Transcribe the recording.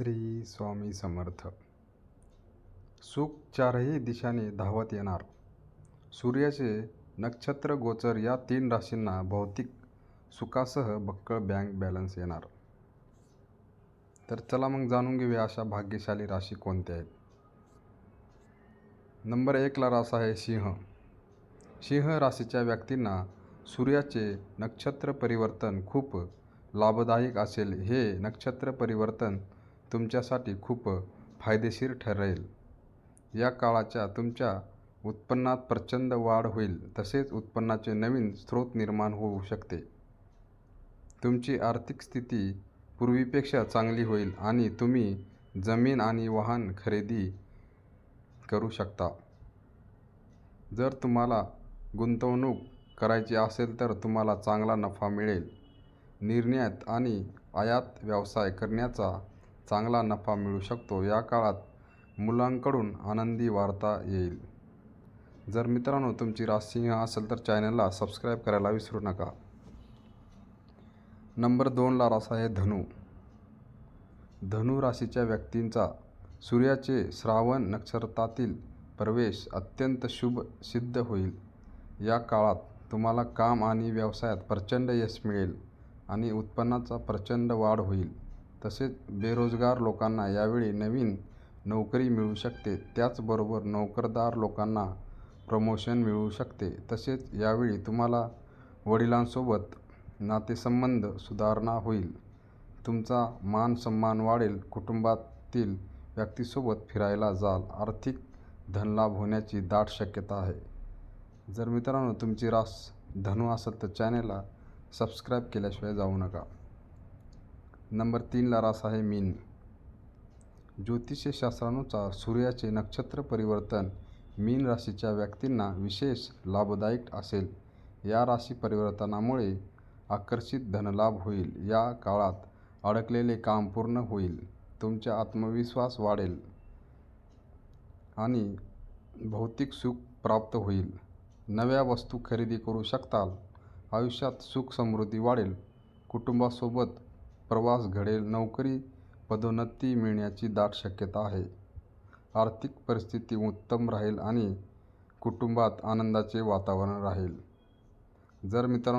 श्री स्वामी समर्थ. सुख चारही दिशाने धावत येणार. सूर्याचे नक्षत्र गोचर या तीन राशींना भौतिक सुखासह बक्कळ बँक बॅलन्स येणार. तर चला मग जाणून घेऊया अशा भाग्यशाली राशी कोणत्या आहेत. नंबर एकला रास आहे सिंह. सिंह राशीच्या व्यक्तींना सूर्याचे नक्षत्र परिवर्तन खूप लाभदायक असेल. हे नक्षत्र परिवर्तन तुमच्यासाठी खूप फायदेशीर ठरेल. या काळाच्या तुमच्या उत्पन्नात प्रचंड वाढ होईल तसेच उत्पन्नाचे नवीन स्रोत निर्माण होऊ शकते. तुमची आर्थिक स्थिती पूर्वीपेक्षा चांगली होईल आणि तुम्ही जमीन आणि वाहन खरेदी करू शकता. जर तुम्हाला गुंतवणूक करायची असेल तर तुम्हाला चांगला नफा मिळेल. निर्यात आणि आयात व्यवसाय करण्याचा चांगला नफा मिळू शकतो. या काळात मुलांकडून आनंदी वार्ता येईल. जर मित्रांनो तुमची राससिंह असेल तर चॅनलला सबस्क्राईब करायला विसरू नका. नंबर दोनला रास आहे धनु. धनु राशीच्या व्यक्तींचा सूर्याचे श्रावण नक्षत्रातील प्रवेश अत्यंत शुभ सिद्ध होईल. या काळात तुम्हाला काम आणि व्यवसायात प्रचंड यश मिळेल आणि उत्पन्नाचा प्रचंड वाढ होईल. तसेच बेरोजगार लोकांना यावेळी नवीन नोकरी मिळू शकते. त्याचबरोबर नोकरदार लोकांना प्रमोशन मिळू शकते. तसेच यावेळी तुम्हाला वडिलांसोबत नातेसंबंध सुधारणा होईल. तुमचा मान सन्मान वाढेल. कुटुंबातील व्यक्तीसोबत फिरायला जाल. आर्थिक धनलाभ होण्याची दाट शक्यता आहे. जर मित्रांनो तुमची रास धनु असेल तर चॅनेलला सबस्क्राईब केल्याशिवाय जाऊ नका. नंबर तीनला रास आहे मीन. ज्योतिषशास्त्रानुसार सूर्याचे नक्षत्र परिवर्तन मीन राशीच्या व्यक्तींना विशेष लाभदायक असेल. या राशी परिवर्तनामुळे आकर्षित धनलाभ होईल. या काळात अडकलेले काम पूर्ण होईल. तुमचा आत्मविश्वास वाढेल आणि भौतिक सुख प्राप्त होईल. नव्या वस्तू खरेदी करू शकताल. आयुष्यात सुख समृद्धी वाढेल. कुटुंबासोबत प्रवास घडेल नोकरी पदोन्नती मिळण्याची दाट शक्यता आहे. आर्थिक परिस्थिती उत्तम राहील आणि कुटुंबात आनंदाचे वातावरण राहील. जर मित्रांनो